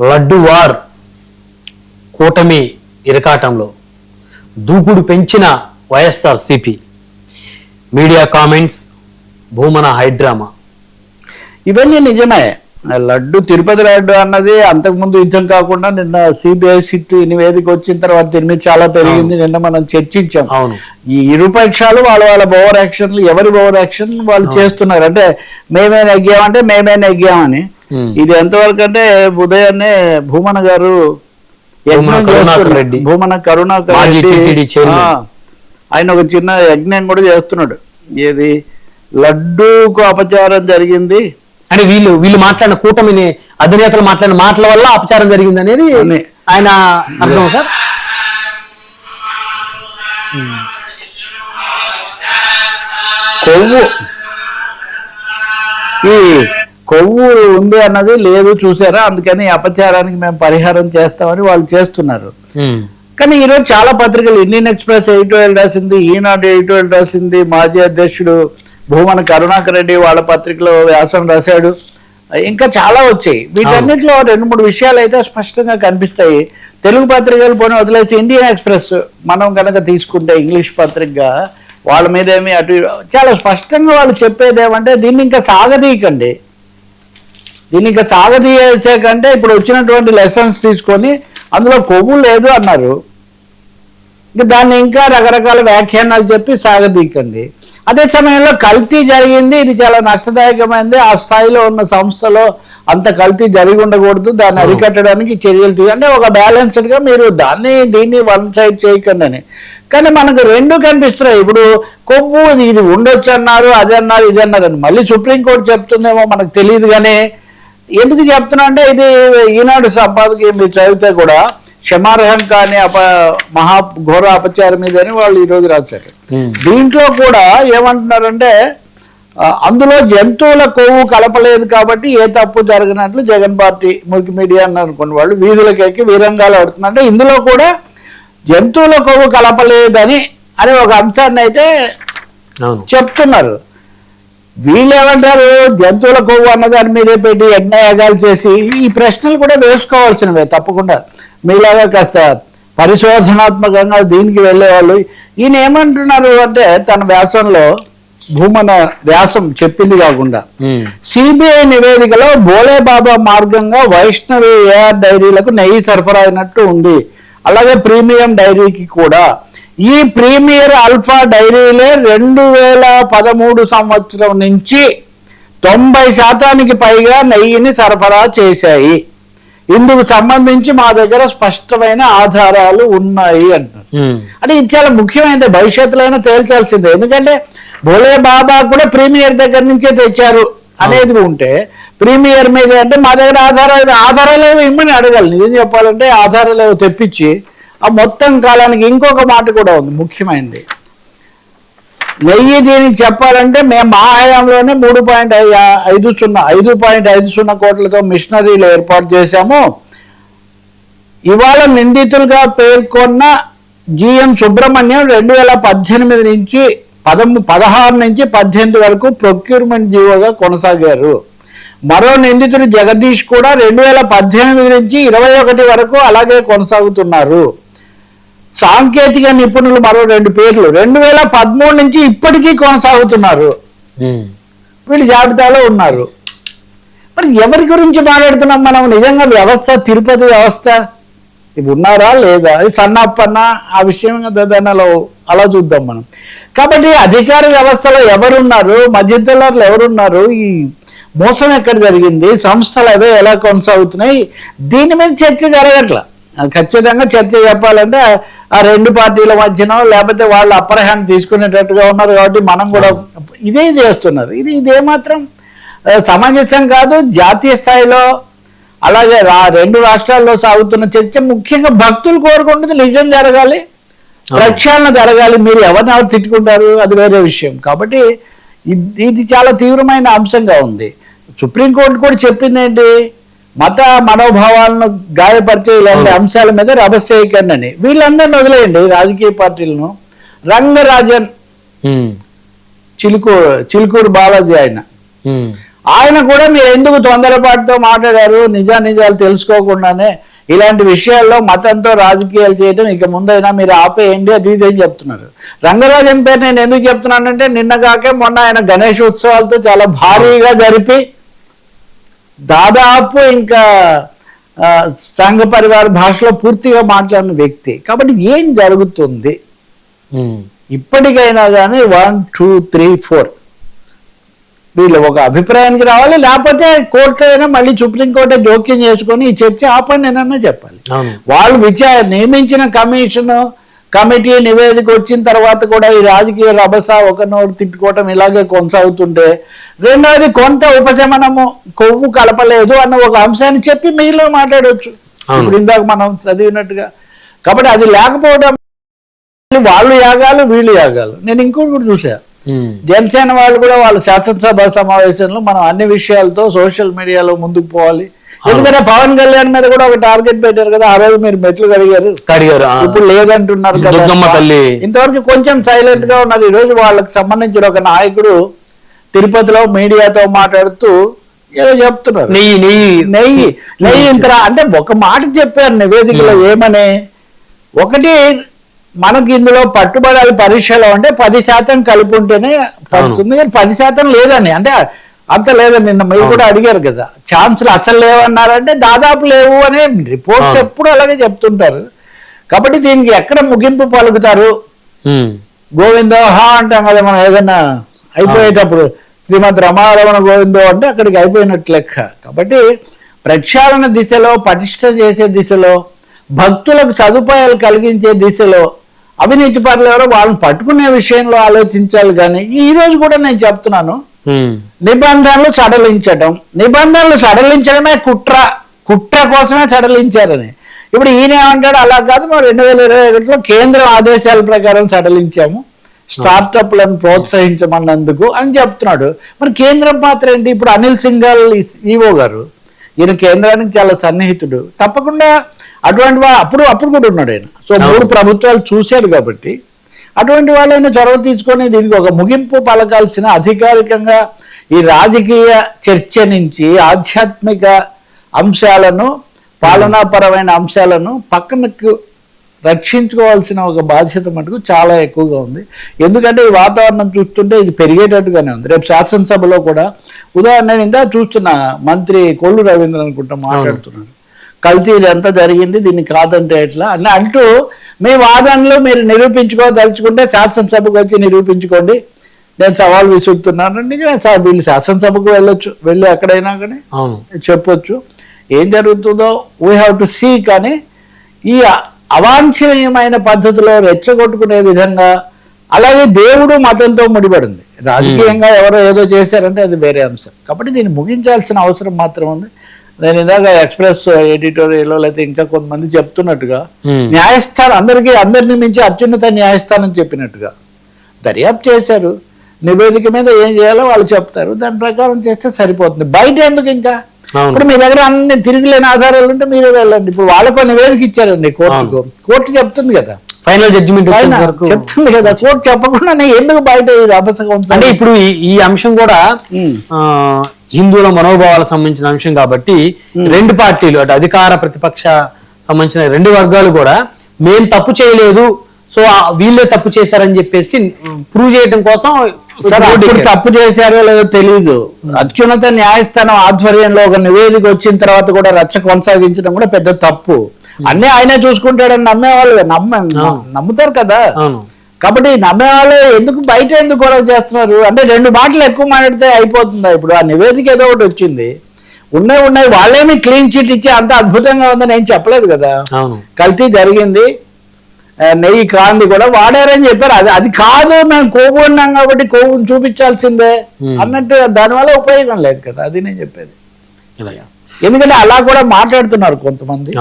Laddu war కూటమి ఇరకాటంలో దూకుడు పెంచిన YSR CP media comments Bhumana high drama. ఇవన్నీ నిజమే. లడ్డు తిరుపతి లడ్డు అన్నది అంతకుముందు యుద్ధం కాకుండా నిన్న సిబిఐ సిట్ నివేదిక వచ్చిన తర్వాత దీని మీద చాలా పెరిగింది. నిన్న మనం చర్చించాం. అవును. ఈ ఇరు పక్షాలు వాళ్ళ వాళ్ళ ఓవర్ యాక్షన్లు ఎవరి ఓవర్ యాక్షన్ వాళ్ళు చేస్తున్నారు. అంటే మేమే నెగ్గామంటే మేమే నెగ్గామని. ఇది ఎంతవరకు అంటే ఉదయాన్నే భూమన గారు భూమన యజ్ఞం కరుణాకర్. రెడ్డి. ఆయన ఒక చిన్న యజ్ఞం కూడా చేస్తున్నాడు. ఏది? లడ్డూకు అపచారం జరిగింది. అంటే వీళ్ళు వీళ్ళు మాట్లాడిన కూటమిని అధినేతలు మాట్లాడిన మాటల వల్ల అపచారం జరిగింది అనేది అని. ఆయన అర్థం సార్? కొవ్వు. ఈ కొవ్వు ఉంది అన్నది లేదు చూసారా? అందుకని అపచారానికి మేము పరిహారం చేస్తామని వాళ్ళు చేస్తున్నారు. కానీ ఈరోజు చాలా పత్రికలు ఇండియన్ ఎక్స్ప్రెస్ ఎడిటోరియల్ రాసింది ఈనాడు ఎడిటోరియల్ రాసింది మాజీ అధ్యక్షుడు భూమన కరుణాకర్ రెడ్డి వాళ్ళ పత్రికలో వ్యాసం రాశాడు. ఇంకా చాలా వచ్చాయి. వీటన్నిటిలో రెండు మూడు విషయాలు అయితే స్పష్టంగా కనిపిస్తాయి. తెలుగు పత్రికలు పోనీ వదిలేసి ఇండియన్ ఎక్స్ప్రెస్ మనం కనుక తీసుకుంటే ఇంగ్లీష్ పత్రికగా వాళ్ళ మీద ఏమి అటు చాలా స్పష్టంగా వాళ్ళు చెప్పేది ఏమంటే దీన్ని ఇంకా సాగదీయకండి. దీన్ని ఇంకా సాగదీసే కంటే ఇప్పుడు వచ్చినటువంటి లెసన్స్ తీసుకొని అందులో కొవ్వు లేదు అన్నారు. ఇంకా దాన్ని ఇంకా రకరకాల వ్యాఖ్యానాలు చెప్పి సాగదీకండి అదే సమయంలో కల్తీ జరిగింది ఇది చాలా నష్టదాయకమైంది. ఆ స్థాయిలో ఉన్న సంస్థలో అంత కల్తీ జరిగి ఉండకూడదు. దాన్ని అరికట్టడానికి చర్యలు తీ అంటే ఒక బ్యాలెన్స్డ్గా మీరు దాన్ని దీన్ని వన్ సైడ్ చేయకండి అని. కానీ మనకు రెండు కనిపిస్తున్నాయి. ఇప్పుడు కొవ్వు ఇది ఉండొచ్చు అన్నారు అది అన్నారు ఇది అన్నారు అని. మళ్ళీ సుప్రీంకోర్టు చెప్తుందేమో మనకు తెలియదు కానీ ఎందుకు చెప్తున్నా అంటే ఇది ఈనాడు సంపాదకి మీరు చదివితే కూడా క్షమార్హం కాని అప మహా ఘోర అపచారం మీదని వాళ్ళు ఈరోజు రాశారు. దీంట్లో కూడా ఏమంటున్నారంటే అందులో జంతువుల కొవ్వు కలపలేదు కాబట్టి ఏ తప్పు జరగనట్లు జగన్ పార్టీ మురికి మీడియా అని అనుకున్న వాళ్ళు వీధులకు ఎక్కి వీరంగాలు ఆడుతున్నారు. అంటే ఇందులో కూడా జంతువుల కొవ్వు కలపలేదని అనే ఒక అంశాన్ని అయితే చెప్తున్నారు. వీళ్ళు ఏమంటారు జంతువుల కొవ్వు అన్న దాని మీదే పెట్టి యజ్ఞయాగాలు చేసి ఈ ప్రశ్నలు కూడా వేసుకోవాల్సినవే తప్పకుండా. మీలాగా కాస్త పరిశోధనాత్మకంగా దీనికి వెళ్ళేవాళ్ళు. ఈయన ఏమంటున్నారు అంటే తన వ్యాసంలో భూమన వ్యాసం చెప్పింది కాకుండా. సిబిఐ నివేదికలో బోలే బాబా మార్గంగా వైష్ణవి ఏఆర్ డైరీలకు నెయ్యి సరఫరా అయినట్టు ఉంది. అలాగే ప్రీమియం డైరీకి కూడా ఈ ప్రీమియర్ అల్ఫా డైరీలే రెండు వేల పదమూడు సంవత్సరం నుంచి తొంభై శాతానికి పైగా నెయ్యిని సరఫరా చేశాయి. ఇందుకు సంబంధించి మా దగ్గర స్పష్టమైన ఆధారాలు ఉన్నాయి అంటారు. అంటే ఇది చాలా ముఖ్యమైనది భవిష్యత్తులో అయినా తేల్చాల్సిందే. ఎందుకంటే భోలే బాబా కూడా ప్రీమియర్ దగ్గర నుంచే తెచ్చారు అనేది ఉంటే ప్రీమియర్ మీద అంటే మా దగ్గర ఆధారాలు ఆధారాలు ఏవో ఇమ్మని అడగాలి. నిజం చెప్పాలంటే ఆధారాలు ఏవో తెప్పించి ఆ మొత్తం కాలానికి ఇంకొక మాట కూడా ఉంది ముఖ్యమైనది నెయ్యి దీనికి చెప్పాలంటే మేము మా హయాంలోనే మూడు పాయింట్ ఐదు సున్నా ఐదు పాయింట్ ఐదు సున్నా కోట్లతో మిషనరీలు ఏర్పాటు చేశాము. ఇవాళ నిందితులుగా పేర్కొన్న జిఎం సుబ్రహ్మణ్యం రెండు వేల పద్దెనిమిది నుంచి పదము పదహారు నుంచి పద్దెనిమిది వరకు ప్రొక్యూర్మెంట్ జీవోగా కొనసాగారు. మరో నిందితుడు జగదీష్ కూడా రెండు వేల పద్దెనిమిది నుంచి ఇరవై ఒకటి వరకు అలాగే కొనసాగుతున్నారు. సాంకేతిక నిపుణులు మరో రెండు పేర్లు. రెండు వేల పదమూడు నుంచి ఇప్పటికీ కొనసాగుతున్నారు. వీళ్ళు జాబితాలో ఉన్నారు. మరి ఎవరి గురించి మాట్లాడుతున్నాం మనం? నిజంగా వ్యవస్థ తిరుపతి వ్యవస్థ? ఇవి ఉన్నారా లేదా? అది సన్నప్పన్న ఆ విషయం దాన్ని అలా అలా చూద్దాం మనం. కాబట్టి అధికార వ్యవస్థలో ఎవరున్నారు? మధ్యతలర్లు ఎవరున్నారు? ఈ మోసం ఎక్కడ జరిగింది? సంస్థలు అవే ఎలా కొనసాగుతున్నాయి? దీని మీద చర్చ జరగట్లా. ఖచ్చితంగా చర్చ చెప్పాలంటే ఆ రెండు పార్టీల మధ్యన లేకపోతే వాళ్ళు అప్పర్ హ్యాండ్ తీసుకునేటట్టుగా ఉన్నారు కాబట్టి మనం కూడా ఇదే చేస్తున్నారు. ఇది ఇదేమాత్రం ఆ, సమంజసం కాదు జాతీయ స్థాయిలో అలాగే రా రెండు రాష్ట్రాల్లో సాగుతున్న చర్చ ముఖ్యంగా భక్తులు కోరుకుంటుంది నిజం జరగాలి ప్రక్షాళన జరగాలి మీరు ఎవరిని ఎవరు తిట్టుకుంటారు అది వేరే విషయం. కాబట్టి ఇది ఇది చాలా తీవ్రమైన అంశంగా ఉంది. సుప్రీంకోర్టు కూడా చెప్పింది ఏంటి మత మనోభావాలను గాయపరిచే ఇలాంటి అంశాల మీద రభసేయకండి అని వీళ్ళందరిని వదిలేయండి రాజకీయ పార్టీలను. రంగరాజన్ ఉమ్. చిలుకూ చిలుకూరు బాలాజీ ఆయన. ఆయన కూడా మీరు ఎందుకు తొందరపాటుతో మాట్లాడారు? నిజా నిజాలు తెలుసుకోకుండానే ఇలాంటి విషయాల్లో మతంతో రాజకీయాలు చేయడం ఇక ముందైనా మీరు ఆపేయండి. అది ఇది చెప్తున్నారు. రంగరాజన్ పేరు నేను ఎందుకు చెప్తున్నానంటే నిన్న కాకే మొన్న ఆయన గణేష్ ఉత్సవాలతో చాలా భారీగా జరిపి దాదాపు ఇంకా సంఘ పరివార భాషలో పూర్తిగా మాట్లాడిన వ్యక్తి. కాబట్టి ఏం జరుగుతుంది. ఇప్పటికైనా కానీ వన్ టూ త్రీ ఫోర్. వీళ్ళు ఒక అభిప్రాయానికి రావాలి లేకపోతే కోర్టు అయినా మళ్ళీ సుప్రీంకోర్టు జోక్యం చేసుకొని ఈ చర్చ ఆపండి నేనన్నా చెప్పాలి. వాళ్ళు విచార నియమించిన కమిషన్ కమిటీ నివేదిక వచ్చిన తర్వాత కూడా ఈ రాజకీయ రభస ఒకనోడు తిట్టుకోవటం ఇలాగే కొనసాగుతుంటే రెండవది కొంత ఉపశమనము కొవ్వు కలపలేదు అన్న ఒక అంశాన్ని చెప్పి మీలో మాట్లాడవచ్చు. ఇప్పుడు ఇందాక మనం చదివినట్టుగా. కాబట్టి అది లేకపోవడం వాళ్ళు యాగాలు వీళ్ళు యాగాలు. నేను ఇంకోటి కూడా చూసా. జనసేన వాళ్ళు కూడా వాళ్ళ శాసనసభ సమావేశంలో మనం అన్ని విషయాలతో సోషల్ మీడియాలో ముందుకు పోవాలి. ఎందుకంటే పవన్ కళ్యాణ్ మీద కూడా ఒక టార్గెట్ పెట్టారు కదా ఆ రోజు మీరు మెట్లు కడిగారు. కడిగారు. ఇప్పుడు లేదంటున్నారు తల్లి. ఇంతవరకు కొంచెం సైలెంట్గా ఉన్నారు. ఈ రోజు వాళ్ళకి సంబంధించిన ఒక నాయకుడు తిరుపతిలో మీడియాతో మాట్లాడుతూ ఏదో చెప్తున్నారు. నెయ్యి నెయ్యి. నెయ్యి నెయ్యి ఇంతరా అంటే ఒక మాట చెప్పారు నివేదికలో ఏమని? ఒకటి మనకి ఇందులో పట్టుబడాలి పరీక్షలో అంటే పది శాతం కలిపి ఉంటేనే పడుతుంది. కానీ పది శాతం లేదని. అంటే అంత లేదని నిన్న మీరు కూడా అడిగారు కదా. ఛాన్సులు అసలు లేవన్నారంటే దాదాపు లేవు అనే రిపోర్ట్స్. ఎప్పుడు అలాగే చెప్తుంటారు. కాబట్టి దీనికి ఎక్కడ ముగింపు పలుకుతారు. గోవిందో హా అంటాం కదా మనం ఏదైనా అయిపోయేటప్పుడు. శ్రీమద్ రమారమణ గోవిందో అంటే అక్కడికి అయిపోయినట్టు లెక్క. కాబట్టి ప్రక్షాళన దిశలో పటిష్ట చేసే దిశలో భక్తులకు సదుపాయాలు కలిగించే దిశలో అవినీతి పరులు ఎవరో వాళ్ళని పట్టుకునే విషయంలో ఆలోచించాలి కానీ ఈ రోజు కూడా నేను చెప్తున్నాను. నిబంధనలు సడలించడం నిబంధనలు సడలించడమే కుట్ర. కుట్ర కోసమే సడలించారని. ఇప్పుడు ఈయన ఏమంటాడు? అలా కాదు. మనం రెండు వేల ఇరవై ఒకటిలో కేంద్రం ఆదేశాల ప్రకారం సడలించాము. స్టార్టప్లను ప్రోత్సహించమన్నందుకు అని చెప్తున్నాడు. మరి కేంద్రం పాత్ర ఏంటి? ఇప్పుడు అనిల్ సింఘాల్ ఈవో గారు ఈయన కేంద్రానికి చాలా సన్నిహితుడు. తప్పకుండా అటువంటి అప్పుడు అప్పుడు కూడా ఉన్నాడు ఆయన. సో మూడు ప్రభుత్వాలు చూశాడు కాబట్టి అటువంటి వాళ్ళైనా చొరవ తీసుకొని దీనికి ఒక ముగింపు పలకాల్సిన అధికారికంగా ఈ రాజకీయ చర్చ నుంచి ఆధ్యాత్మిక అంశాలను పాలనాపరమైన అంశాలను పక్కనకు రక్షించుకోవాల్సిన ఒక బాధ్యత మటుకు చాలా ఎక్కువగా ఉంది. ఎందుకంటే ఈ వాతావరణం చూస్తుంటే ఇది పెరిగేటట్టుగానే ఉంది. రేపు శాసనసభలో కూడా ఉదాహరణ నేను ఇందా చూస్తున్నా మంత్రి కొల్లు రవీంద్ర అనుకుంటా మాట్లాడుతున్నాను కల్తీ ఇది ఎంత జరిగింది దీన్ని కాదంటే ఎట్లా? అని అంటూ మీ వాదనలు మీరు నిరూపించుకోదలుచుకుంటే శాసనసభకు వచ్చి నిరూపించుకోండి. నేను సవాల్ విసురుతున్నాను నిజమే సార్ వీళ్ళు శాసనసభకు వెళ్ళొచ్చు వెళ్ళి ఎక్కడైనా కానీ చెప్పొచ్చు. ఏం జరుగుతుందో వీ హ్యావ్ టు సీ కానీ ఈ అవాంఛనీయమైన పద్ధతిలో రెచ్చగొట్టుకునే విధంగా అలాగే దేవుడు మతంతో ముడిపడింది. రాజకీయంగా ఎవరో ఏదో చేశారంటే అది వేరే అంశం. కాబట్టి దీన్ని ముగించాల్సిన అవసరం మాత్రం ఉంది. నేను ఇందాక ఎక్స్ప్రెస్ ఎడిటోరియల్లో లేకపోతే ఇంకా కొంతమంది చెప్తున్నట్టుగా. న్యాయస్థానం అందరికీ అందరిని మించి అత్యున్నత న్యాయస్థానం చెప్పినట్టుగా దర్యాప్తు చేశారు. నివేదిక మీద ఏం చేయాలో వాళ్ళు చెప్తారు. దాని ప్రకారం చేస్తే సరిపోతుంది. బయట ఎందుకు ఇంకా. ఇప్పుడు మీ దగ్గర అన్ని తిరుగులేని ఆధారాలు ఉంటే మీరే వెళ్ళండి. ఇప్పుడు వాళ్ళకు నివేదిక ఇచ్చారండి కోర్టుకు. కోర్టు చెప్తుంది కదా. ఫైనల్ జడ్జిమెంట్ చెప్తుంది కదా. కోర్టు చెప్పకుండా నేను ఎందుకు బయట అంటే ఇప్పుడు ఈ- అంశం కూడా హిందువుల మనోభావాలకు సంబంధించిన అంశం కాబట్టి రెండు పార్టీలు అటు అధికార ప్రతిపక్ష సంబంధించిన రెండు వర్గాలు కూడా మేం తప్పు చేయలేదు సో వీళ్ళే తప్పు చేశారని చెప్పేసి ప్రూవ్ చేయడం కోసం. తప్పు చేశారో లేదో తెలియదు అత్యున్నత న్యాయస్థానం ఆధ్వర్యంలో ఒక నివేదిక వచ్చిన తర్వాత కూడా రచ్చ కొనసాగించడం కూడా పెద్ద తప్పు. అన్నీ ఆయనే చూసుకుంటాడని నమ్మేవాళ్ళు నమ్మ నమ్ముతారు కదా. కాబట్టి నమ్మేవాళ్ళు ఎందుకు బయట ఎందుకు గొడవ చేస్తున్నారు? అంటే రెండు మాటలు ఎక్కువ మాట్లాడితే అయిపోతుందా ఇప్పుడు? ఆ నివేదిక ఏదో ఒకటి వచ్చింది. ఉన్నాయి ఉన్నాయి. వాళ్ళేమి క్లీన్ చిట్ ఇచ్చి అంత అద్భుతంగా ఉందని ఏం చెప్పలేదు కదా. కల్తీ జరిగింది. నెయ్యి కాంది కూడా వాడారని చెప్పారు. అది అది కాదు మేము ఉన్నాం కాబట్టి కొవ్వును చూపించాల్సిందే. అన్నట్టు దానివల్ల ఉపయోగం లేదు కదా. అది నేను చెప్పేది. ఎందుకంటే అలా కూడా మాట్లాడుతున్నారు కొంతమంది.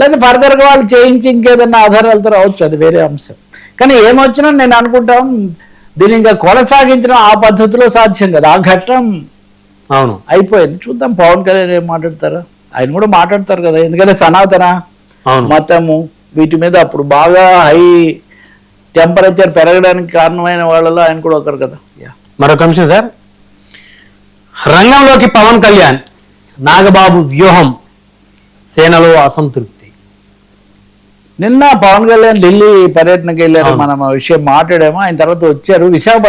లేదా ఫర్దర్గా వాళ్ళు చేయించి ఇంకేదన్నా ఆధారాలతో రావచ్చు. అది వేరే అంశం. కానీ ఏమొచ్చినా నేను అనుకుంటాం దీన్ని ఇంకా కొనసాగించడం ఆ పద్ధతిలో సాధ్యం కదా. ఆ ఘట్టం అవును. అయిపోయింది. చూద్దాం పవన్ కళ్యాణ్ ఏం మాట్లాడతారు? ఆయన కూడా మాట్లాడతారు కదా. ఎందుకంటే సనాతన అవును. మతము వీటి మీద అప్పుడు బాగా హై టెంపరేచర్ పెరగడానికి కారణమైన వాళ్ళలో ఆయన కూడా ఒకరు కదా. యా మరొక అంశం సార్. రంగంలోకి పవన్ కళ్యాణ్ నాగబాబు వ్యూహం సేనలో అసంతృప్తి. నిన్న పవన్ కళ్యాణ్ ఢిల్లీ పర్యటనకి వెళ్ళారు. మనం ఆ విషయం మాట్లాడాము ఆయన తర్వాత వచ్చారు విశాఖపట్నం